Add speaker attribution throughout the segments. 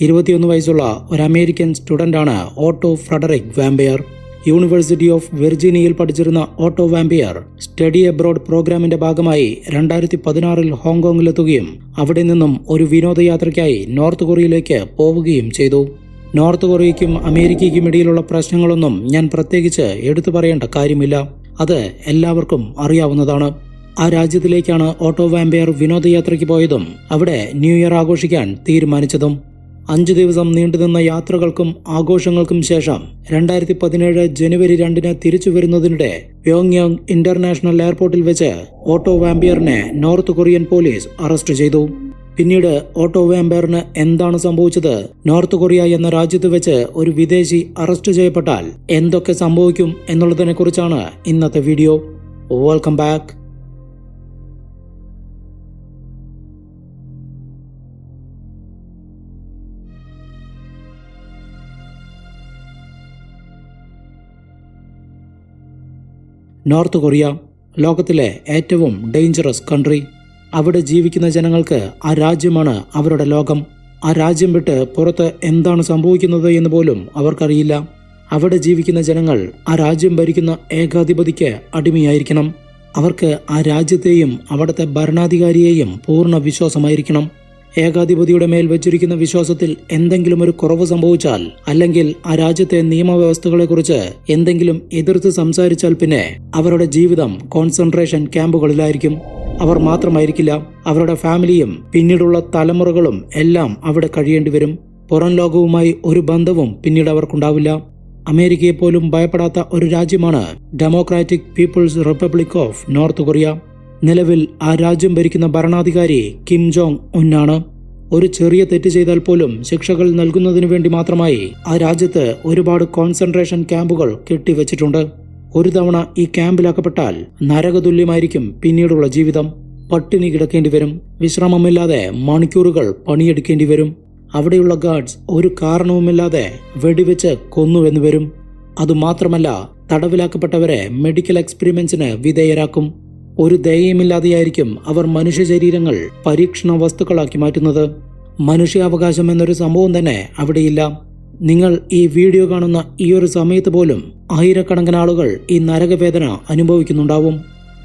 Speaker 1: ഇരുപത്തിയൊന്ന് വയസ്സുള്ള ഒരു American സ്റ്റുഡന്റാണ് Otto Frederick Warmbier university of വെർജീനിയയിൽ പഠിച്ചിരുന്ന ഓട്ടോ വാമ്പിയർ സ്റ്റഡി അബ്രോഡ് പ്രോഗ്രാമിന്റെ ഭാഗമായി രണ്ടായിരത്തി പതിനാറിൽ ഹോങ്കോങ്ങിലെത്തുകയും അവിടെ നിന്നും ഒരു വിനോദയാത്രയ്ക്കായി നോർത്ത് കൊറിയയിലേക്ക് പോവുകയും ചെയ്തു. നോർത്ത് കൊറിയയ്ക്കും അമേരിക്കയ്ക്കും ഇടയിലുള്ള പ്രശ്നങ്ങളൊന്നും ഞാൻ പ്രത്യേകിച്ച് എടുത്തു പറയേണ്ട കാര്യമില്ല. അത് എല്ലാവർക്കും അറിയാവുന്നതാണ്. ആ രാജ്യത്തിലേക്കാണ് ഓട്ടോ വാമ്പയർ വിനോദയാത്രയ്ക്ക് പോയതും അവിടെ ന്യൂ ഇയർ ആഘോഷിക്കാൻ തീരുമാനിച്ചതും. അഞ്ചു ദിവസം നീണ്ടുനിന്ന യാത്രകൾക്കും ആഘോഷങ്ങൾക്കും ശേഷം രണ്ടായിരത്തി പതിനേഴ് ജനുവരി രണ്ടിന് തിരിച്ചു വരുന്നതിനിടെ പ്യോങ്യാങ് ഇന്റർനാഷണൽ എയർപോർട്ടിൽ വെച്ച് ഓട്ടോ വാമ്പിയറിനെ നോർത്ത് കൊറിയൻ പോലീസ് അറസ്റ്റ് ചെയ്തു. പിന്നീട് ഓട്ടോ വാമ്പയറിന് എന്താണ് സംഭവിച്ചത്? നോർത്ത് കൊറിയ എന്ന രാജ്യത്ത് വെച്ച് ഒരു വിദേശി അറസ്റ്റ് ചെയ്യപ്പെട്ടാൽ എന്തൊക്കെ സംഭവിക്കും എന്നുള്ളതിനെ കുറിച്ചാണ് ഇന്നത്തെ video. Welcome back North Korea ലോകത്തിലെ ഏറ്റവും ഡേഞ്ചറസ് കൺട്രി അവിടെ ജീവിക്കുന്ന ജനങ്ങൾക്ക് ആ രാജ്യമാണ് അവരുടെ ലോകം. ആ രാജ്യം വിട്ട് പുറത്ത് എന്താണ് സംഭവിക്കുന്നത് എന്ന് പോലും അവർക്കറിയില്ല. അവിടെ ജീവിക്കുന്ന ജനങ്ങൾ ആ രാജ്യം ഭരിക്കുന്ന ഏകാധിപതിക്ക് അടിമയായിരിക്കണം. അവർക്ക് ആ രാജ്യത്തെയും അവിടുത്തെ ഭരണാധികാരിയെയും പൂർണ വിശ്വാസമായിരിക്കണം. ഏകാധിപതിയുടെ മേൽ വെച്ചിരിക്കുന്ന വിശ്വാസത്തിൽ എന്തെങ്കിലും ഒരു കുറവ് സംഭവിച്ചാൽ അല്ലെങ്കിൽ ആ രാജ്യത്തെ നിയമവ്യവസ്ഥകളെക്കുറിച്ച് എന്തെങ്കിലും എതിർത്ത് സംസാരിച്ചാൽ പിന്നെ അവരുടെ ജീവിതം കോൺസെൻട്രേഷൻ ക്യാമ്പുകളിലായിരിക്കും. അവർ മാത്രമായിരിക്കില്ല അവരുടെ ഫാമിലിയും പിന്നീടുള്ള തലമുറകളും എല്ലാം അവിടെ കഴിയേണ്ടി വരും. പുറം ലോകവുമായി ഒരു ബന്ധവും പിന്നീട് അവർക്കുണ്ടാവില്ല. അമേരിക്കയെ പോലും ഭയപ്പെടാത്ത ഒരു രാജ്യമാണ് Democratic People's Republic of North Korea. നിലവിൽ ആ രാജ്യം ഭരിക്കുന്ന ഭരണാധികാരി കിം ജോങ് ഉന്നാണ്. ഒരു ചെറിയ തെറ്റ് ചെയ്താൽ പോലും ശിക്ഷകൾ നൽകുന്നതിനു വേണ്ടി മാത്രമായി ആ രാജ്യത്ത് ഒരുപാട് കോൺസെൻട്രേഷൻ ക്യാമ്പുകൾ കെട്ടിവെച്ചിട്ടുണ്ട്. ഒരു തവണ ഈ ക്യാമ്പിലാക്കപ്പെട്ടാൽ നരകതുല്യമായിരിക്കും പിന്നീടുള്ള ജീവിതം. പട്ടിണി കിടക്കേണ്ടി വരും. വിശ്രമമില്ലാതെ മണിക്കൂറുകൾ പണിയെടുക്കേണ്ടി വരും. അവിടെയുള്ള ഗാർഡ്സ് ഒരു കാരണവുമില്ലാതെ വെടിവെച്ച് കൊന്നുവെന്ന് വരും. അതുമാത്രമല്ല തടവിലാക്കപ്പെട്ടവരെ മെഡിക്കൽ എക്സ്പെരിമെന്റ്സിന് വിധേയരാക്കും. ഒരു ദയയുമില്ലാതെയായിരിക്കും അവർ മനുഷ്യ ശരീരങ്ങൾ പരീക്ഷണ വസ്തുക്കളാക്കി മാറ്റുന്നത്. മനുഷ്യാവകാശം എന്നൊരു സംഭവം തന്നെ അവിടെയില്ല. നിങ്ങൾ ഈ വീഡിയോ കാണുന്ന ഈ ഒരു സമയത്ത് പോലും ആയിരക്കണക്കിന് ആളുകൾ ഈ നരകവേദന അനുഭവിക്കുന്നുണ്ടാവും.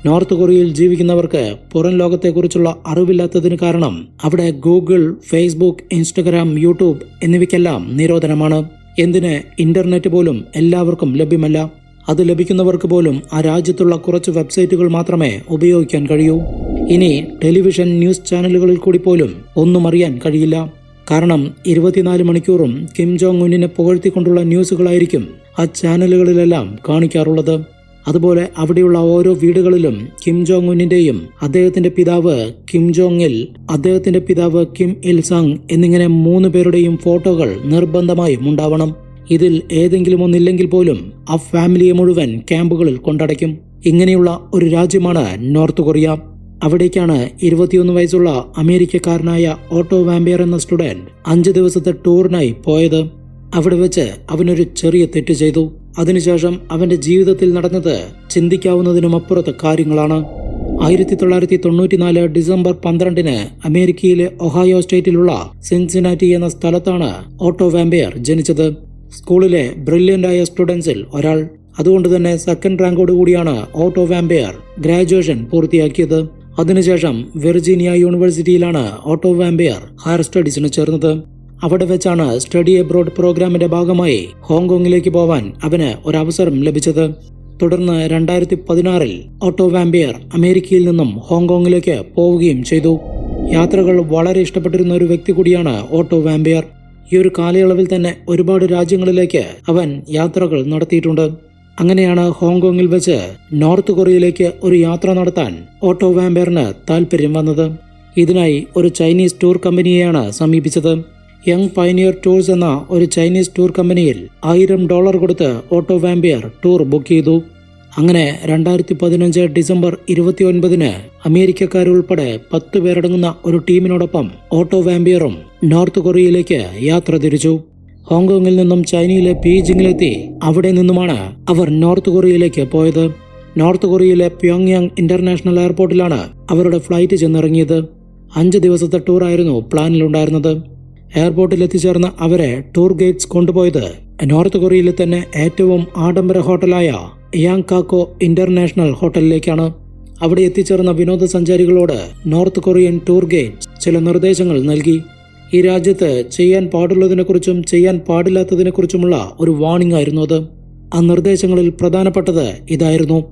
Speaker 1: നോർത്ത് കൊറിയയിൽ ജീവിക്കുന്നവർക്ക് പുറം ലോകത്തെക്കുറിച്ചുള്ള അറിവില്ലാത്തതിന് കാരണം അവിടെ ഗൂഗിൾ ഫേസ്ബുക്ക് ഇൻസ്റ്റഗ്രാം യൂട്യൂബ് എന്നിവയ്ക്കെല്ലാം നിരോധനമാണ്. എന്തിന് ഇന്റർനെറ്റ് പോലും എല്ലാവർക്കും ലഭ്യമല്ല. അത് ലഭിക്കുന്നവർക്ക് പോലും ആ രാജ്യത്തുള്ള കുറച്ച് വെബ്സൈറ്റുകൾ മാത്രമേ ഉപയോഗിക്കാൻ കഴിയൂ. ഇനി ടെലിവിഷൻ ന്യൂസ് ചാനലുകളിൽ കൂടി പോലും ഒന്നും അറിയാൻ കഴിയില്ല. കാരണം ഇരുപത്തിനാല് മണിക്കൂറും കിം ജോങ് ഉന്നിനെ പുകഴ്ത്തിക്കൊണ്ടുള്ള ന്യൂസുകളായിരിക്കും ആ ചാനലുകളിലെല്ലാം കാണിക്കാറുള്ളത്. അതുപോലെ അവിടെയുള്ള ഓരോ വീടുകളിലും കിം ജോങ് ഉന്നിന്റെയും അദ്ദേഹത്തിന്റെ പിതാവ് കിം ജോങ് ഇൽ അദ്ദേഹത്തിന്റെ പിതാവ് കിം ഇൽ സങ് എന്നിങ്ങനെ മൂന്ന് പേരുടെയും ഫോട്ടോകൾ നിർബന്ധമായും ഉണ്ടാവണം. ഇതിൽ ഏതെങ്കിലും ഒന്നില്ലെങ്കിൽ പോലും ആ ഫാമിലിയെ മുഴുവൻ ക്യാമ്പുകളിൽ കൊണ്ടടയ്ക്കും. ഇങ്ങനെയുള്ള ഒരു രാജ്യമാണ് നോർത്ത് കൊറിയ. അവിടേക്കാണ് ഇരുപത്തിയൊന്ന് വയസ്സുള്ള അമേരിക്കക്കാരനായ ഓട്ടോ വാമ്പിയർ എന്ന സ്റ്റുഡന്റ് അഞ്ച് ദിവസത്തെ ടൂറിനായി പോയത്. അവിടെ വെച്ച് അവനൊരു ചെറിയ തെറ്റ് ചെയ്തു. അതിനുശേഷം അവന്റെ ജീവിതത്തിൽ നടന്നത് ചിന്തിക്കാവുന്നതിനും അപ്പുറത്തെ കാര്യങ്ങളാണ്. ആയിരത്തി തൊള്ളായിരത്തി തൊണ്ണൂറ്റിനാല് ഡിസംബർ പന്ത്രണ്ടിന് അമേരിക്കയിലെ ഒഹായോ സ്റ്റേറ്റിലുള്ള സിൻസിനാറ്റി എന്ന സ്ഥലത്താണ് ഓട്ടോ വാമ്പയർ ജനിച്ചത്. സ്കൂളിലെ ബ്രില്യന്റായ സ്റ്റുഡൻസിൽ ഒരാൾ. അതുകൊണ്ട് തന്നെ സെക്കൻഡ് റാങ്കോട് കൂടിയാണ് ഓട്ടോ വാമ്പയർ ഗ്രാജുവേഷൻ പൂർത്തിയാക്കിയത്. അതിനുശേഷം വെർജീനിയ യൂണിവേഴ്സിറ്റിയിലാണ് ഓട്ടോ വാമ്പയർ ഹയർ സ്റ്റഡീസിന് ചേർന്നത്. അവിടെ വെച്ചാണ് സ്റ്റഡി എബ്രോഡ് പ്രോഗ്രാമിന്റെ ഭാഗമായി ഹോങ്കോങ്ങിലേക്ക് പോവാൻ അവന് അവസരം ലഭിച്ചത്. തുടർന്ന് രണ്ടായിരത്തി പതിനാറിൽ ഓട്ടോ വാമ്പിയർ അമേരിക്കയിൽ നിന്നും ഹോങ്കോങ്ങിലേക്ക് പോവുകയും ചെയ്തു. യാത്രകൾ വളരെ ഇഷ്ടപ്പെട്ടിരുന്ന ഒരു വ്യക്തി കൂടിയാണ് ഓട്ടോ വാമ്പിയർ ഈ ഒരു കാലയളവിൽ തന്നെ ഒരുപാട് രാജ്യങ്ങളിലേക്ക് അവൻ യാത്രകൾ നടത്തിയിട്ടുണ്ട്. അങ്ങനെയാണ് ഹോങ്കോങ്ങിൽ വെച്ച് നോർത്ത് കൊറിയയിലേക്ക് ഒരു യാത്ര നടത്താൻ ഓട്ടോ വാമ്പയറിന് താല്പര്യം വന്നത്. ഇതിനായി ഒരു ചൈനീസ് ടൂർ കമ്പനിയെയാണ് സമീപിച്ചത്. യങ് പൈനിയർ ടൂർസ് എന്ന ഒരു ചൈനീസ് ടൂർ കമ്പനിയിൽ ആയിരം ഡോളർ കൊടുത്ത് ഓട്ടോ വാമ്പിയർ ടൂർ ബുക്ക് ചെയ്തു. അങ്ങനെ രണ്ടായിരത്തി പതിനഞ്ച് ഡിസംബർ ഇരുപത്തി ഒൻപതിന് അമേരിക്കക്കാരുൾപ്പെടെ പത്ത് പേരടങ്ങുന്ന ഒരു ടീമിനോടൊപ്പം ഓട്ടോ വാമ്പിയറും നോർത്ത് കൊറിയയിലേക്ക് യാത്ര തിരിച്ചു. ഹോങ്കോങ്ങിൽ നിന്നും ചൈനയിലെ ബീജിംഗിലെത്തി അവിടെ നിന്നുമാണ് അവർ നോർത്ത് കൊറിയയിലേക്ക് പോയത്. നോർത്ത് കൊറിയയിലെ പ്യോങ്യാങ് ഇന്റർനാഷണൽ എയർപോർട്ടിലാണ് അവരുടെ ഫ്ലൈറ്റ് ചെന്നിറങ്ങിയത്. അഞ്ച് ദിവസത്തെ ടൂറായിരുന്നു പ്ലാനിലുണ്ടായിരുന്നത്. എയർപോർട്ടിൽ എത്തിച്ചേർന്ന അവരെ ടൂർ ഗൈഡ്സ് കൊണ്ടുപോയത് നോർത്ത് കൊറിയയിലെ തന്നെ ഏറ്റവും ആഡംബര ഹോട്ടലായ യാങ്കാക്കോ ഇന്റർനാഷണൽ ഹോട്ടലിലേക്കാണ്. അവിടെ എത്തിച്ചേർന്ന വിനോദസഞ്ചാരികളോട് നോർത്ത് കൊറിയൻ ടൂർ ഗൈഡ് ചില നിർദ്ദേശങ്ങൾ നൽകി. ഈ രാജ്യത്ത് ചെയ്യാൻ പാടുള്ളതിനെക്കുറിച്ചും ചെയ്യാൻ പാടില്ലാത്തതിനെക്കുറിച്ചുമുള്ള ഒരു വാണിംഗ് ആയിരുന്നു അത്. ആ നിർദ്ദേശങ്ങളിൽ പ്രധാനപ്പെട്ടത് ഇതായിരുന്നു.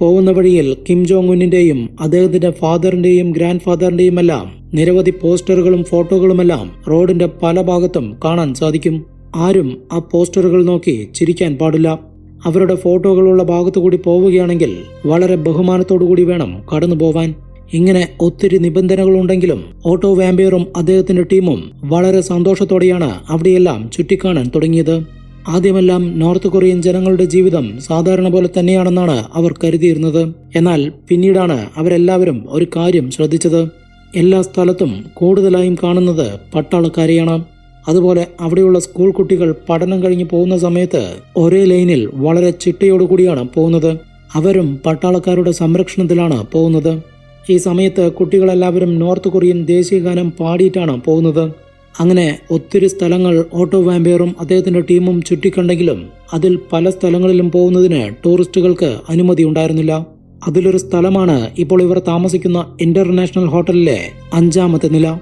Speaker 1: പോകുന്ന വഴിയിൽ കിം ജോങ് ഉന്നിന്റെയും അദ്ദേഹത്തിന്റെ ഫാദറിന്റെയും ഗ്രാൻഡ് ഫാദറിന്റെയും എല്ലാം നിരവധി പോസ്റ്ററുകളും ഫോട്ടോകളുമെല്ലാം റോഡിന്റെ പല ഭാഗത്തും കാണാൻ സാധിക്കും. ആരും ആ പോസ്റ്ററുകൾ നോക്കി ചിരിക്കാൻ പാടില്ല. അവരുടെ ഫോട്ടോകളുള്ള ഭാഗത്തു കൂടി പോവുകയാണെങ്കിൽ വളരെ ബഹുമാനത്തോടു കൂടി വേണം കടന്നു പോവാൻ. ഇങ്ങനെ ഒത്തിരി നിബന്ധനകളുണ്ടെങ്കിലും ഓട്ടോ വാമ്പിയറും അദ്ദേഹത്തിന്റെ ടീമും വളരെ സന്തോഷത്തോടെയാണ് അവിടെയെല്ലാം ചുറ്റിക്കാണാൻ തുടങ്ങിയത്. ആദ്യമെല്ലാം നോർത്ത് കൊറിയൻ ജനങ്ങളുടെ ജീവിതം സാധാരണ പോലെ തന്നെയാണെന്നാണ് അവർ കരുതിയിരുന്നത്. എന്നാൽ പിന്നീടാണ് അവരെല്ലാവരും ഒരു കാര്യം ശ്രദ്ധിച്ചത്. എല്ലാ സ്ഥലത്തും കൂടുതലായും കാണുന്നത് പട്ടാളക്കാരെയാണ്. അതുപോലെ അവിടെയുള്ള സ്കൂൾ കുട്ടികൾ പഠനം കഴിഞ്ഞ് പോകുന്ന സമയത്ത് ഒരേ ലൈനിൽ വളരെ ചിട്ടയോടുകൂടിയാണ് പോകുന്നത്. അവരും പട്ടാളക്കാരുടെ സംരക്ഷണത്തിലാണ് പോകുന്നത്. ഈ സമയത്ത് കുട്ടികളെല്ലാവരും നോർത്ത് കൊറിയൻ ദേശീയഗാനം പാടിയിട്ടാണ് പോകുന്നത്. അങ്ങനെ ഒത്തിരി സ്ഥലങ്ങൾ ഓട്ടോ വാമ്പയറും അദ്ദേഹത്തിന്റെ ടീമും ചുറ്റിക്കണ്ടെങ്കിലും അതിൽ പല സ്ഥലങ്ങളിലും പോകുന്നതിന് ടൂറിസ്റ്റുകൾക്ക് അനുമതി ഉണ്ടായിരുന്നില്ല. അതിലൊരു സ്ഥലമാണ് ഇപ്പോൾ ഇവർ താമസിക്കുന്ന ഇന്റർനാഷണൽ ഹോട്ടലിലെ അഞ്ചാമത്തെ നില.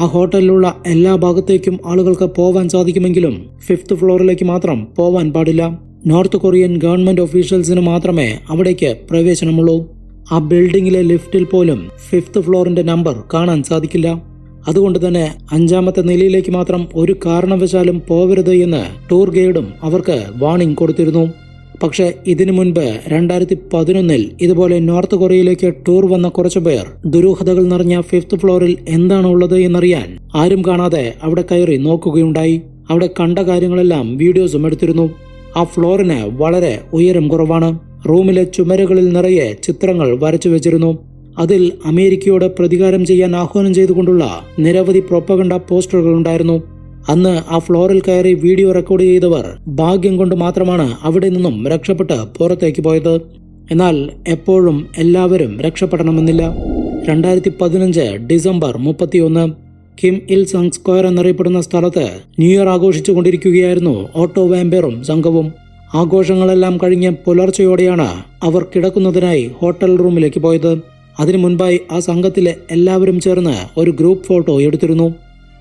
Speaker 1: ആ ഹോട്ടലിലുള്ള എല്ലാ ഭാഗത്തേക്കും ആളുകൾക്ക് പോവാൻ സാധിക്കുമെങ്കിലും ഫിഫ്ത്ത് ഫ്ലോറിലേക്ക് മാത്രം പോവാൻ പാടില്ല. നോർത്ത് കൊറിയൻ ഗവൺമെന്റ് ഒഫീഷ്യൽസിന് മാത്രമേ അവിടേക്ക് പ്രവേശനമുള്ളൂ. ആ ബിൽഡിംഗിലെ ലിഫ്റ്റിൽ പോലും ഫിഫ്ത്ത് ഫ്ലോറിന്റെ നമ്പർ കാണാൻ സാധിക്കില്ല. അതുകൊണ്ട് തന്നെ അഞ്ചാമത്തെ നിലയിലേക്ക് മാത്രം ഒരു കാരണവശാലും പോവരുത് എന്ന് ടൂർ ഗൈഡും അവർക്ക് വാണിംഗ് കൊടുത്തിരുന്നു. പക്ഷേ ഇതിനു മുൻപ് രണ്ടായിരത്തി പതിനൊന്നിൽ ഇതുപോലെ നോർത്ത് കൊറിയയിലേക്ക് ടൂർ വന്ന കുറച്ചു പേർ ദുരൂഹതകൾ നിറഞ്ഞ ഫിഫ്ത്ത് ഫ്ലോറിൽ എന്താണ് ഉള്ളത് എന്നറിയാൻ ആരും കാണാതെ അവിടെ കയറി നോക്കുകയുണ്ടായി. അവിടെ കണ്ട കാര്യങ്ങളെല്ലാം വീഡിയോസും എടുത്തിരുന്നു. ആ ഫ്ലോറിന് വളരെ ഉയരം കുറവാണ്. റൂമിലെ ചുമരുകളിൽ നിറയെ ചിത്രങ്ങൾ വരച്ചു വെച്ചിരുന്നു. അതിൽ അമേരിക്കയോട് പ്രതികാരം ചെയ്യാൻ ആഹ്വാനം ചെയ്തുകൊണ്ടുള്ള നിരവധി പ്രൊപ്പഗണ്ട പോസ്റ്ററുകൾ ഉണ്ടായിരുന്നു. അന്ന് ആ ഫ്ലോറിൽ കയറി വീഡിയോ റെക്കോർഡ് ചെയ്തവർ ഭാഗ്യം കൊണ്ട് മാത്രമാണ് അവിടെ നിന്നും രക്ഷപ്പെട്ട് പുറത്തേക്ക് പോയത്. എന്നാൽ എപ്പോഴും എല്ലാവരും രക്ഷപ്പെടണമെന്നില്ല. രണ്ടായിരത്തി പതിനഞ്ച് ഡിസംബർ മുപ്പത്തിയൊന്ന് കിം ഇൽ സങ് സ്ക്വയർ എന്നറിയപ്പെടുന്ന സ്ഥലത്ത് ന്യൂ ഇയർ ആഘോഷിച്ചു കൊണ്ടിരിക്കുകയായിരുന്നു ഓട്ടോ വാമ്പേറും സംഘവും. ആഘോഷങ്ങളെല്ലാം കഴിഞ്ഞ് പുലർച്ചയോടെയാണ് അവർ കിടക്കുന്നതിനായി ഹോട്ടൽ റൂമിലേക്ക് പോയത്. അതിനു മുൻപായി ആ സംഘത്തിലെ എല്ലാവരും ചേർന്ന് ഒരു ഗ്രൂപ്പ് ഫോട്ടോ എടുത്തിരുന്നു.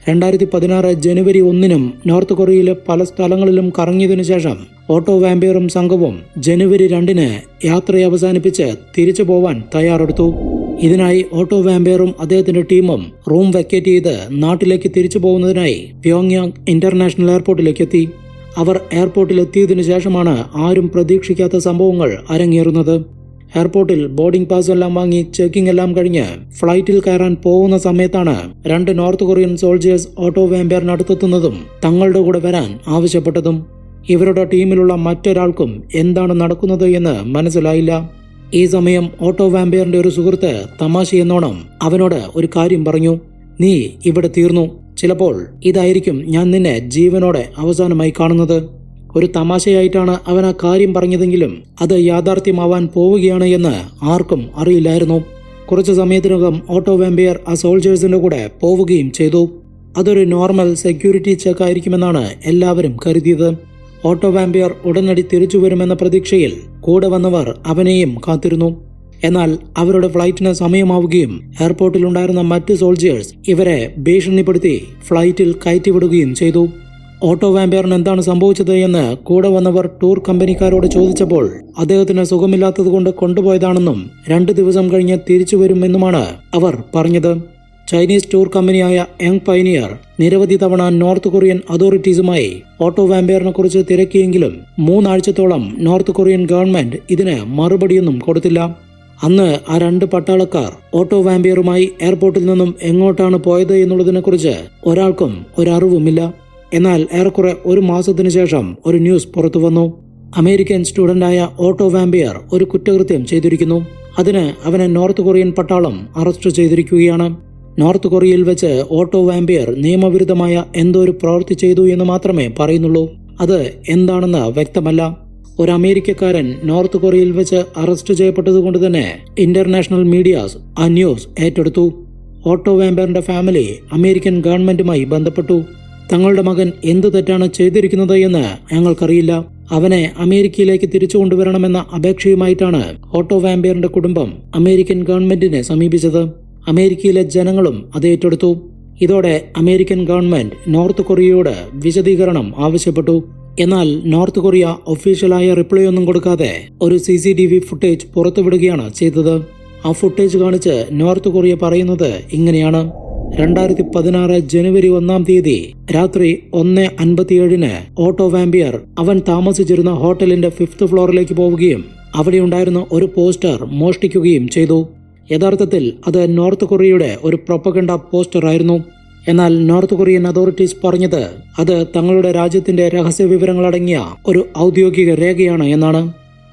Speaker 1: രണ്ടായിരത്തി പതിനാറ് ജനുവരി ഒന്നിനും നോർത്ത് കൊറിയയിലെ പല സ്ഥലങ്ങളിലും കറങ്ങിയതിനു ശേഷം ഓട്ടോ വാമ്പയറും സംഘവും ജനുവരി രണ്ടിന് യാത്ര അവസാനിപ്പിച്ച് തിരിച്ചു പോവാൻ തയ്യാറെടുത്തു. ഇതിനായി ഓട്ടോ വാമ്പയറും അദ്ദേഹത്തിന്റെ ടീമും റൂം വെക്കേറ്റ് ചെയ്ത് നാട്ടിലേക്ക് തിരിച്ചു പോകുന്നതിനായി പ്യോങ്യാങ് ഇന്റർനാഷണൽ എയർപോർട്ടിലേക്ക് എത്തി. അവർ എയർപോർട്ടിൽ എത്തിയതിനു ശേഷമാണ് ആരും പ്രതീക്ഷിക്കാത്ത സംഭവങ്ങൾ അരങ്ങേറുന്നത്. എയർപോർട്ടിൽ ബോർഡിംഗ് പാസ് എല്ലാം വാങ്ങി ചെക്കിംഗ് എല്ലാം കഴിഞ്ഞ് ഫ്ലൈറ്റിൽ കയറാൻ പോകുന്ന സമയത്താണ് രണ്ട് നോർത്ത് കൊറിയൻ സോൾജേഴ്സ് ഓട്ടോ വേമ്പേറിനടുത്തെത്തുന്നതും തങ്ങളുടെ കൂടെ വരാൻ ആവശ്യപ്പെട്ടതും. ഇവരുടെ ടീമിലുള്ള മറ്റൊരാൾക്കും എന്താണ് നടക്കുന്നത് എന്ന് മനസ്സിലായില്ല. ഈ സമയം ഓട്ടോ വാമ്പയറിന്റെ ഒരു സുഹൃത്ത് തമാശ എന്നോണം അവനോട് ഒരു കാര്യം പറഞ്ഞു. നീ ഇവിടെ തീർന്നു. ചിലപ്പോൾ ഇതായിരിക്കും ഞാൻ നിന്നെ ജീവനോടെ അവസാനമായി കാണുന്നത്. ഒരു തമാശയായിട്ടാണ് അവൻ ആ കാര്യം പറഞ്ഞതെങ്കിലും അത് യാഥാർത്ഥ്യമാവാൻ പോവുകയാണ് എന്ന് ആർക്കും അറിയില്ലായിരുന്നു. കുറച്ചു സമയത്തിനകം ഓട്ടോ വാമ്പിയർ ആ സോൾജേഴ്സിന്റെ കൂടെ പോവുകയും ചെയ്തു. അതൊരു നോർമൽ സെക്യൂരിറ്റി ചെക്ക് ആയിരിക്കുമെന്നാണ് എല്ലാവരും കരുതിയത്. ഓട്ടോ വാമ്പിയർ ഉടനടി തിരിച്ചു വരുമെന്ന പ്രതീക്ഷയിൽ കൂടെ വന്നവർ അവനെയും കാത്തിരുന്നു. എന്നാൽ അവരുടെ ഫ്ലൈറ്റിന് സമയമാവുകയും എയർപോർട്ടിൽ ഉണ്ടായിരുന്ന മറ്റ് സോൾജിയേഴ്സ് ഇവരെ ഭീഷണിപ്പെടുത്തി ഫ്ലൈറ്റിൽ കയറ്റിവിടുകയും ചെയ്തു. ഓട്ടോ വാമ്പയറിന് എന്താണ് സംഭവിച്ചത് എന്ന് കൂടെ വന്നവർ ടൂർ കമ്പനിക്കാരോട് ചോദിച്ചപ്പോൾ അദ്ദേഹത്തിന് സുഖമില്ലാത്തതുകൊണ്ട് കൊണ്ടുപോയതാണെന്നും രണ്ട് ദിവസം കഴിഞ്ഞ് തിരിച്ചു വരുമെന്നുമാണ് അവർ പറഞ്ഞത്. ചൈനീസ് ടൂർ കമ്പനിയായ യങ് പൈനിയർ നിരവധി തവണ നോർത്ത് കൊറിയൻ അതോറിറ്റീസുമായി ഓട്ടോ വാമ്പയറിനെ കുറിച്ച് തിരക്കിയെങ്കിലും മൂന്നാഴ്ചത്തോളം നോർത്ത് കൊറിയൻ ഗവൺമെന്റ് ഇതിന് മറുപടിയൊന്നും കൊടുത്തില്ല. അന്ന് ആ രണ്ട് പട്ടാളക്കാർ ഓട്ടോ വാമ്പയറുമായി എയർപോർട്ടിൽ നിന്നും എങ്ങോട്ടാണ് പോയത് എന്നുള്ളതിനെക്കുറിച്ച് ഒരാൾക്കും ഒരറിവുമില്ല എന്നാൽ ഏറെക്കുറെ ഒരു മാസത്തിനു ശേഷം ഒരു ന്യൂസ് പുറത്തു വന്നു. അമേരിക്കൻ സ്റ്റുഡന്റായ ഓട്ടോ വാമ്പിയർ ഒരു കുറ്റകൃത്യം ചെയ്തിരിക്കുന്നു. അതിന് അവനെ നോർത്ത് കൊറിയൻ പട്ടാളം അറസ്റ്റ് ചെയ്തിരിക്കുകയാണ്. നോർത്ത് കൊറിയയിൽ വെച്ച് ഓട്ടോ വാമ്പിയർ നിയമവിരുദ്ധമായ എന്തോ ഒരു പ്രവൃത്തി ചെയ്തു എന്ന് മാത്രമേ പറയുന്നുള്ളൂ. അത് എന്താണെന്ന് വ്യക്തമല്ല. ഒരു അമേരിക്കക്കാരൻ നോർത്ത് കൊറിയയിൽ വെച്ച് അറസ്റ്റ് ചെയ്യപ്പെട്ടതുകൊണ്ട് തന്നെ ഇന്റർനാഷണൽ മീഡിയാസ് ആ ന്യൂസ് ഏറ്റെടുത്തു. ഓട്ടോ വാമ്പയറിന്റെ ഫാമിലി അമേരിക്കൻ ഗവൺമെന്റുമായി ബന്ധപ്പെട്ടു. തങ്ങളുടെ മകൻ എന്തു തെറ്റാണ് ചെയ്തിരിക്കുന്നത് എന്ന് ഞങ്ങൾക്കറിയില്ല. അവനെ അമേരിക്കയിലേക്ക് തിരിച്ചു കൊണ്ടുവരണമെന്ന അപേക്ഷയുമായിട്ടാണ് ഓട്ടോ വാമ്പയറിന്റെ കുടുംബം അമേരിക്കൻ ഗവൺമെന്റിനെ സമീപിച്ചത്. അമേരിക്കയിലെ ജനങ്ങളും അത് ഏറ്റെടുത്തു. ഇതോടെ അമേരിക്കൻ ഗവൺമെന്റ് നോർത്ത് കൊറിയയോട് വിശദീകരണം ആവശ്യപ്പെട്ടു. എന്നാൽ നോർത്ത് കൊറിയ ഒഫീഷ്യലായ റിപ്ലൈ ഒന്നും കൊടുക്കാതെ ഒരു C C T V footage പുറത്തുവിടുകയാണ് ചെയ്തത്. ആ ഫുട്ടേജ് കാണിച്ച് നോർത്ത് കൊറിയ പറയുന്നത് ഇങ്ങനെയാണ്. രണ്ടായിരത്തി പതിനാറ് ജനുവരി ഒന്നാം തീയതി രാത്രി ഒന്ന് അൻപത്തിയേഴിന് ഓട്ടോ വാമ്പിയർ അവൻ താമസിച്ചിരുന്ന ഹോട്ടലിന്റെ ഫിഫ്ത് ഫ്ലോറിലേക്ക് പോവുകയും അവിടെയുണ്ടായിരുന്ന ഒരു പോസ്റ്റർ മോഷ്ടിക്കുകയും ചെയ്തു. യഥാർത്ഥത്തിൽ അത് നോർത്ത് കൊറിയയുടെ ഒരു പ്രൊപ്പഗണ്ട പോസ്റ്റർ ആയിരുന്നു എന്നാൽ നോർത്ത് കൊറിയൻ അതോറിറ്റീസ് പറഞ്ഞത് അത് തങ്ങളുടെ രാജ്യത്തിന്റെ രഹസ്യ വിവരങ്ങളടങ്ങിയ ഒരു ഔദ്യോഗിക രേഖയാണ് എന്നാണ്.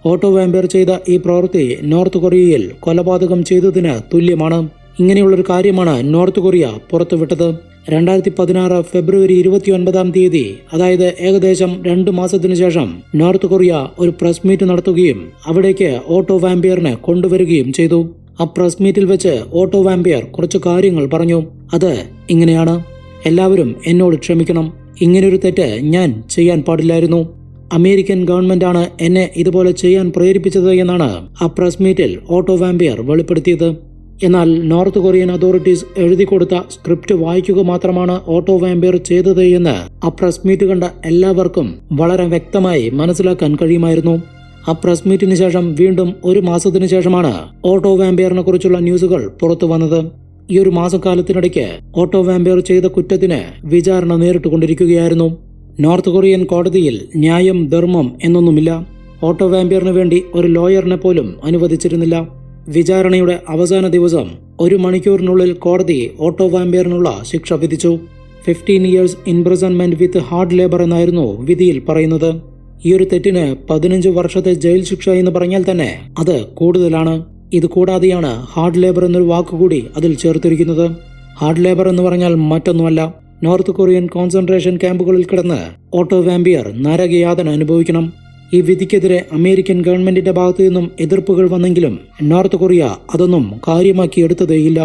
Speaker 1: ഓട്ടോ വാമ്പയർ ചെയ്ത ഈ പ്രവൃത്തി നോർത്ത് കൊറിയയിൽ കൊലപാതകം ചെയ്തതിന് തുല്യമാണ്. ഇങ്ങനെയുള്ളൊരു കാര്യമാണ് നോർത്ത് കൊറിയ പുറത്തുവിട്ടത്. രണ്ടായിരത്തി പതിനാറ് ഫെബ്രുവരി ഇരുപത്തിയൊൻപതാം തീയതി അതായത് ഏകദേശം രണ്ട് മാസത്തിനു ശേഷം നോർത്ത് കൊറിയ ഒരു പ്രസ് മീറ്റ് നടത്തുകയും അവിടേക്ക് ഓട്ടോ വാമ്പിയറിനെ കൊണ്ടുവരികയും ചെയ്തു. ആ പ്രസ് മീറ്റിൽ വെച്ച് ഓട്ടോ വാമ്പിയർ കുറച്ച് കാര്യങ്ങൾ പറഞ്ഞു. അത് ഇങ്ങനെയാണ്. എല്ലാവരും എന്നോട് ക്ഷമിക്കണം. ഇങ്ങനൊരു തെറ്റ് ഞാൻ ചെയ്യാൻ പാടില്ലായിരുന്നു. അമേരിക്കൻ ഗവൺമെന്റ് ആണ് എന്നെ ഇതുപോലെ ചെയ്യാൻ പ്രേരിപ്പിച്ചത് എന്നാണ് ആ പ്രസ് മീറ്റിൽ ഓട്ടോ വാമ്പിയർ വെളിപ്പെടുത്തിയത്. എന്നാൽ നോർത്ത് കൊറിയൻ അതോറിറ്റീസ് എഴുതി കൊടുത്ത സ്ക്രിപ്റ്റ് വായിക്കുക മാത്രമാണ് ഓട്ടോ വാമ്പയർ ചെയ്തത് എന്ന് ആ പ്രസ് മീറ്റ് കണ്ട എല്ലാവർക്കും വളരെ വ്യക്തമായി മനസ്സിലാക്കാൻ കഴിയുമായിരുന്നു. ആ പ്രസ് മീറ്റിന് ശേഷം വീണ്ടും ഒരു മാസത്തിനു ശേഷമാണ് ഓട്ടോ വാമ്പയറിനെ കുറിച്ചുള്ള ന്യൂസുകൾ പുറത്തു വന്നത്. ഈ ഒരു മാസക്കാലത്തിനിടയ്ക്ക് ഓട്ടോ വാമ്പയർ ചെയ്ത കുറ്റത്തിന് വിചാരണ നേരിട്ടുകൊണ്ടിരിക്കുകയായിരുന്നു. നോർത്ത് കൊറിയൻ കോടതിയിൽ ന്യായം ധർമ്മം എന്നൊന്നുമില്ല. ഓട്ടോ വാമ്പയറിന് വേണ്ടി ഒരു ലോയറിനെ പോലും അനുവദിച്ചിരുന്നില്ല. വിചാരണയുടെ അവസാന ദിവസം ഒരു മണിക്കൂറിനുള്ളിൽ കോടതി ഓട്ടോ വാമ്പിയറിനുള്ള ശിക്ഷ വിധിച്ചു. Fifteen years imprisonment with hard labour എന്നായിരുന്നു വിധിയിൽ പറയുന്നത്. ഈ ഒരു തെറ്റിന് പതിനഞ്ച് വർഷത്തെ ജയിൽ ശിക്ഷ എന്ന് പറഞ്ഞാൽ തന്നെ അത് കൂടുതലാണ്. ഇത് കൂടാതെയാണ് ഹാർഡ് ലേബർ എന്നൊരു വാക്കുകൂടി അതിൽ ചേർത്തിരിക്കുന്നത്. ഹാർഡ് ലേബർ എന്ന് പറഞ്ഞാൽ മറ്റൊന്നുമല്ല. നോർത്ത് കൊറിയൻ കോൺസെൻട്രേഷൻ ക്യാമ്പുകളിൽ കിടന്ന് ഓട്ടോ വാമ്പിയർ നരകയാതന അനുഭവിക്കണം. ഈ വിധിക്കെതിരെ അമേരിക്കൻ ഗവൺമെന്റിന്റെ ഭാഗത്തു നിന്നും എതിർപ്പുകൾ വന്നെങ്കിലും നോർത്ത് കൊറിയ അതൊന്നും കാര്യമാക്കി എടുത്തതേയില്ല.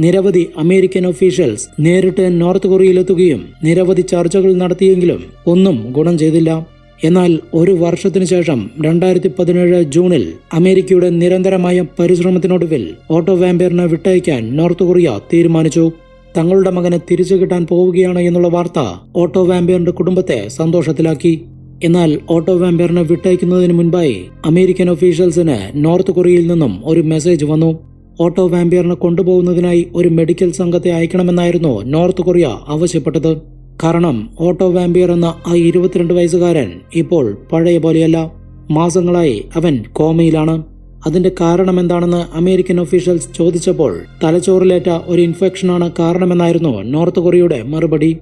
Speaker 1: നിരവധി അമേരിക്കൻ ഒഫീഷ്യൽസ് നേരിട്ട് നോർത്ത് കൊറിയയിലെത്തുകയും നിരവധി ചർച്ചകൾ നടത്തിയെങ്കിലും ഒന്നും ഗുണം ചെയ്തില്ല. എന്നാൽ ഒരു വർഷത്തിനു ശേഷം രണ്ടായിരത്തി പതിനേഴ് ജൂണിൽ അമേരിക്കയുടെ നിരന്തരമായ പരിശ്രമത്തിനൊടുവിൽ ഓട്ടോ വാമ്പയറിനെ വിട്ടയക്കാൻ നോർത്ത് കൊറിയ തീരുമാനിച്ചു. തങ്ങളുടെ മകനെ തിരിച്ചു കിട്ടാൻ പോവുകയാണ് എന്നുള്ള വാർത്ത ഓട്ടോ വാമ്പയറിന്റെ കുടുംബത്തെ സന്തോഷത്തിലാക്കി. എന്നാൽ ഓട്ടോ വാമ്പയറിനെ വിട്ടയക്കുന്നതിന് മുൻപായി അമേരിക്കൻ ഒഫീഷ്യൽസിന് നോർത്ത് കൊറിയയിൽ നിന്നും ഒരു മെസ്സേജ് വന്നു. ഓട്ടോ വാമ്പയറിനെ കൊണ്ടുപോകുന്നതിനായി ഒരു മെഡിക്കൽ സംഘത്തെ അയക്കണമെന്നായിരുന്നു നോർത്ത് കൊറിയ ആവശ്യപ്പെട്ടത്. കാരണം ഓട്ടോ വാമ്പിയർ എന്ന ആ ഇരുപത്തിരണ്ട് വയസ്സുകാരൻ ഇപ്പോൾ പഴയ പോലെയല്ല. മാസങ്ങളായി അവൻ കോമയിലാണ്. അതിന്റെ കാരണം എന്താണെന്ന് അമേരിക്കൻ ഒഫീഷ്യൽസ് ചോദിച്ചപ്പോൾ തലച്ചോറിലേറ്റ ഒരു ഇൻഫെക്ഷനാണ് കാരണമെന്നായിരുന്നു നോർത്ത് കൊറിയയുടെ മറുപടി.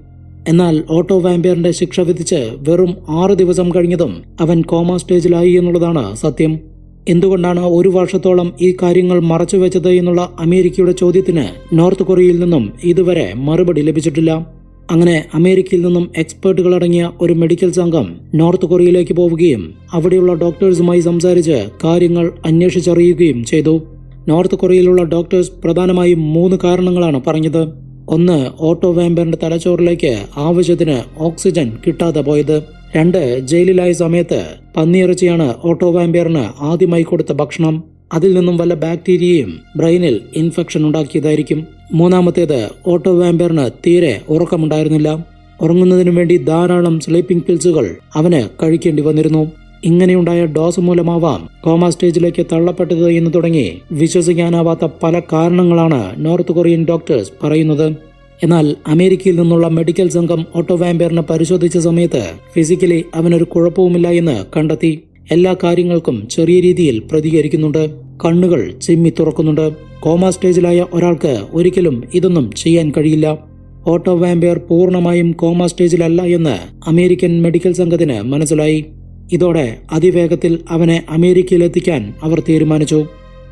Speaker 1: എന്നാൽ ഓട്ടോ വാമ്പിയറിന്റെ ശിക്ഷ വിധിച്ച് വെറും ആറ് ദിവസം കഴിഞ്ഞതും അവൻ കോമ സ്റ്റേജിലായി എന്നുള്ളതാണ് സത്യം. എന്തുകൊണ്ടാണ് ഒരു വർഷത്തോളം ഈ കാര്യങ്ങൾ മറച്ചുവെച്ചത് എന്നുള്ള അമേരിക്കയുടെ ചോദ്യത്തിന് നോർത്ത് കൊറിയയിൽ നിന്നും ഇതുവരെ മറുപടി ലഭിച്ചിട്ടില്ല. അങ്ങനെ അമേരിക്കയിൽ നിന്നും എക്സ്പേർട്ടുകൾ അടങ്ങിയ ഒരു മെഡിക്കൽ സംഘം നോർത്ത് കൊറിയയിലേക്ക് പോവുകയും അവിടെയുള്ള ഡോക്ടേഴ്സുമായി സംസാരിച്ച് കാര്യങ്ങൾ അന്വേഷിച്ചറിയുകയും ചെയ്തു. നോർത്ത് കൊറിയയിലുള്ള ഡോക്ടേഴ്സ് പ്രധാനമായും മൂന്ന് കാരണങ്ങളാണ് പറഞ്ഞത്. ഒന്ന് ഓട്ടോ വേമ്പറിന്റെ തലച്ചോറിലേക്ക് ആവശ്യത്തിന് ഓക്സിജൻ കിട്ടാതെ പോയത്. രണ്ട് ജയിലിലായ സമയത്ത് പന്നിയിറച്ചിയാണ് ഓട്ടോ വാമ്പയറിന് ആദ്യമായി കൊടുത്ത ഭക്ഷണം. അതിൽ നിന്നും വല്ല ബാക്ടീരിയയും ബ്രെയിനിൽ ഇൻഫെക്ഷൻ ഉണ്ടാക്കിയതായിരിക്കും. മൂന്നാമത്തേത് ഓട്ടോ വാമ്പയറിന് തീരെ ഉറക്കമുണ്ടായിരുന്നില്ല. ഉറങ്ങുന്നതിനു വേണ്ടി ധാരാളം സ്ലീപ്പിംഗ് പിൽസുകൾ അവന് കഴിക്കേണ്ടി വന്നിരുന്നു. ഇങ്ങനെയുണ്ടായ ഡോസ് മൂലമാവാം കോമ സ്റ്റേജിലേക്ക് തള്ളപ്പെട്ടത് എന്ന് തുടങ്ങി വിശ്വസിക്കാനാവാത്ത പല കാരണങ്ങളാണ് നോർത്ത് കൊറിയൻ ഡോക്ടേഴ്സ് പറയുന്നത്. എന്നാൽ അമേരിക്കയിൽ നിന്നുള്ള മെഡിക്കൽ സംഘം ഓട്ടോ വാമ്പയറിനെ പരിശോധിച്ച സമയത്ത് ഫിസിക്കലി അവനൊരു കുഴപ്പവുമില്ല എന്ന് കണ്ടെത്തി. എല്ലാ കാര്യങ്ങൾക്കും ചെറിയ രീതിയിൽ പ്രതികരിക്കുന്നുണ്ട്. കണ്ണുകൾ ചിമ്മി തുറക്കുന്നുണ്ട്. കോമ സ്റ്റേജിലായ ഒരാൾക്ക് ഒരിക്കലും ഇതൊന്നും ചെയ്യാൻ കഴിയില്ല. ഓട്ടോ വാമ്പയർ പൂർണമായും കോമ സ്റ്റേജിലല്ല എന്ന് അമേരിക്കൻ മെഡിക്കൽ സംഘത്തിന് മനസ്സിലായി. ഇതോടെ അതിവേഗത്തിൽ അവനെ അമേരിക്കയിലെത്തിക്കാൻ അവർ തീരുമാനിച്ചു.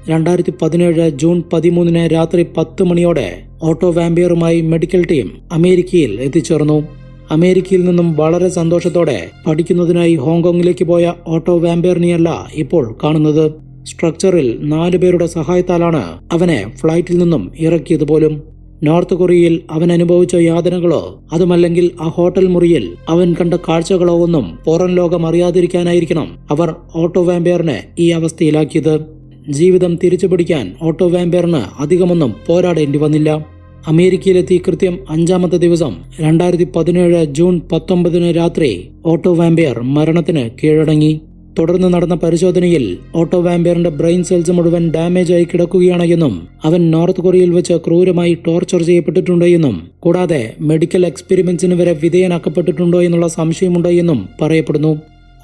Speaker 1: രണ്ടായിരത്തി പതിനേഴ് ജൂൺ പതിമൂന്നിന് രാത്രി പത്ത് മണിയോടെ ഓട്ടോ വാമ്പിയറുമായി മെഡിക്കൽ ടീം അമേരിക്കയിൽ എത്തിച്ചേർന്നു. അമേരിക്കയിൽ നിന്നും വളരെ സന്തോഷത്തോടെ പഠിക്കുന്നതിനായി ഹോങ്കോങ്ങിലേക്ക് പോയ ഓട്ടോ വാമ്പിയറിനെയല്ല ഇപ്പോൾ കാണുന്നത്. സ്ട്രക്ചറിൽ നാലു പേരുടെ സഹായത്താലാണ് അവനെ ഫ്ലൈറ്റിൽ നിന്നും ഇറക്കിയത് പോലും. നോർത്ത് കൊറിയയിൽ അവൻ അനുഭവിച്ച യാതനകളോ അതുമല്ലെങ്കിൽ ആ ഹോട്ടൽ മുറിയിൽ അവൻ കണ്ട കാഴ്ചകളോ ഒന്നും പുറം ലോകം അറിയാതിരിക്കാനായിരിക്കണം അവർ ഓട്ടോ വാമ്പയറിനെ ഈ അവസ്ഥയിലാക്കിയത്. ജീവിതം തിരിച്ചു പിടിക്കാൻ ഓട്ടോ വാമ്പയറിന് അധികമൊന്നും പോരാടേണ്ടി വന്നില്ല. അമേരിക്കയിലെത്തി കൃത്യം അഞ്ചാമത്തെ ദിവസം രണ്ടായിരത്തി പതിനേഴ് ജൂൺ പത്തൊമ്പതിന് രാത്രി ഓട്ടോ വാമ്പയർ മരണത്തിന് കീഴടങ്ങി. തുടർന്ന് നടന്ന പരിശോധനയിൽ ഓട്ടോ വാമ്പയറിന്റെ ബ്രെയിൻ സെൽസ് മുഴുവൻ ഡാമേജ് ആയി കിടക്കുകയാണ് എന്നും അവൻ നോർത്ത് കൊറിയയിൽ വെച്ച് ക്രൂരമായി ടോർച്ചർ ചെയ്യപ്പെട്ടിട്ടുണ്ട് എന്നും കൂടാതെ മെഡിക്കൽ എക്സ്പെരിമെന്റ്സിന് വരെ വിധേയനാക്കപ്പെട്ടിട്ടുണ്ടോ എന്നുള്ള സംശയമുണ്ട് എന്നും പറയപ്പെടുന്നു.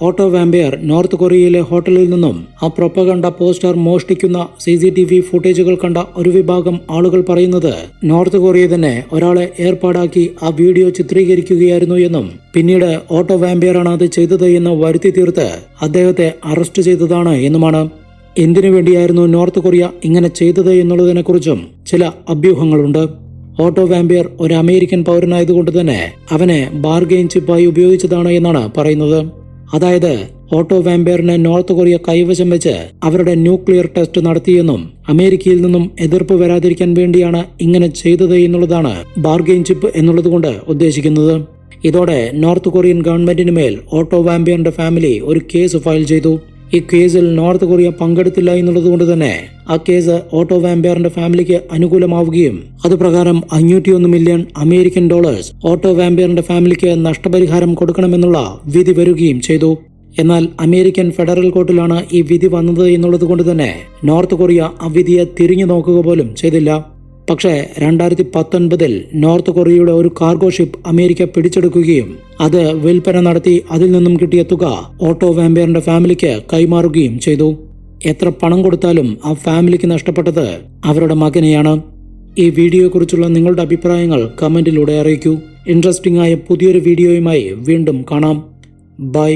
Speaker 1: ഓട്ടോ വാമ്പയർ നോർത്ത് കൊറിയയിലെ ഹോട്ടലിൽ നിന്നും ആ പ്രൊപ്പകണ്ട പോസ്റ്റർ മോഷ്ടിക്കുന്ന സി സി ടി വി ഫുട്ടേജുകൾ കണ്ട ഒരു വിഭാഗം ആളുകൾ പറയുന്നത് നോർത്ത് കൊറിയ തന്നെ ഒരാളെ ഏർപ്പാടാക്കി ആ വീഡിയോ ചിത്രീകരിക്കുകയായിരുന്നു എന്നും പിന്നീട് ഓട്ടോ വാമ്പയറാണ് അത് ചെയ്തത് എന്ന് വരുത്തി തീർത്ത് അദ്ദേഹത്തെ അറസ്റ്റ് ചെയ്തതാണ് എന്നുമാണ്. എന്തിനു വേണ്ടിയായിരുന്നു നോർത്ത് കൊറിയ ഇങ്ങനെ ചെയ്തത് എന്നുള്ളതിനെക്കുറിച്ചും ചില അഭ്യൂഹങ്ങളുണ്ട്. ഓട്ടോ വാമ്പിയർ ഒരു അമേരിക്കൻ പൗരനായതുകൊണ്ട് തന്നെ അവനെ ബാർഗെയിൻ ചിപ്പായി ഉപയോഗിച്ചതാണ് എന്നാണ് പറയുന്നത്. അതായത് ഓട്ടോ വാമ്പയറിനെ നോർത്ത് കൊറിയ കൈവശം വെച്ച് അവരുടെ ന്യൂക്ലിയർ ടെസ്റ്റ് നടത്തിയെന്നും അമേരിക്കയിൽ നിന്നും എതിർപ്പ് വരാതിരിക്കാൻ വേണ്ടിയാണ് ഇങ്ങനെ ചെയ്തത് എന്നുള്ളതാണ് ബാർഗെയിൻ ചിപ്പ് എന്നുള്ളതുകൊണ്ട് ഉദ്ദേശിക്കുന്നത്. ഇതോടെ നോർത്ത് കൊറിയൻ ഗവൺമെന്റിന് മേൽ ഓട്ടോ വാമ്പിയറിന്റെ ഫാമിലി ഒരു കേസ് ഫയൽ ചെയ്തു. ഈ കേസിൽ നോർത്ത് കൊറിയ പങ്കെടുത്തില്ല എന്നുള്ളത് കൊണ്ട് തന്നെ ആ കേസ് ഓട്ടോ വാമ്പയറിന്റെ ഫാമിലിക്ക് അനുകൂലമാവുകയും അത് അതുപ്രകാരം അഞ്ഞൂറ്റിയൊന്ന് മില്യൺ അമേരിക്കൻ ഡോളേഴ്സ് ഓട്ടോ വാമ്പയറിന്റെ ഫാമിലിക്ക് നഷ്ടപരിഹാരം കൊടുക്കണമെന്നുള്ള വിധി വരികയും ചെയ്തു. എന്നാൽ അമേരിക്കൻ ഫെഡറൽ കോർട്ടിലാണ് ഈ വിധി വന്നത് എന്നുള്ളത് കൊണ്ട് തന്നെ നോർത്ത് കൊറിയ ആ വിധിയെ തിരിഞ്ഞു നോക്കുക പോലും ചെയ്തില്ല. പക്ഷേ രണ്ടായിരത്തി പത്തൊൻപതിൽ നോർത്ത് കൊറിയയുടെ ഒരു കാർഗോ ഷിപ്പ് അമേരിക്ക പിടിച്ചെടുക്കുകയും അത് വിൽപ്പന നടത്തി അതിൽ നിന്നും കിട്ടിയ തുക ഓട്ടോ വാമ്പയറിന്റെ ഫാമിലിക്ക് കൈമാറുകയും ചെയ്തു. എത്ര പണം കൊടുത്താലും ആ ഫാമിലിക്ക് നഷ്ടപ്പെട്ടത് അവരുടെ മകനെയാണ്. ഈ വീഡിയോയെക്കുറിച്ചുള്ള നിങ്ങളുടെ അഭിപ്രായങ്ങൾ കമന്റിലൂടെ അറിയിക്കൂ. ഇൻട്രസ്റ്റിംഗ് ആയ പുതിയൊരു വീഡിയോയുമായി വീണ്ടും കാണാം. ബൈ.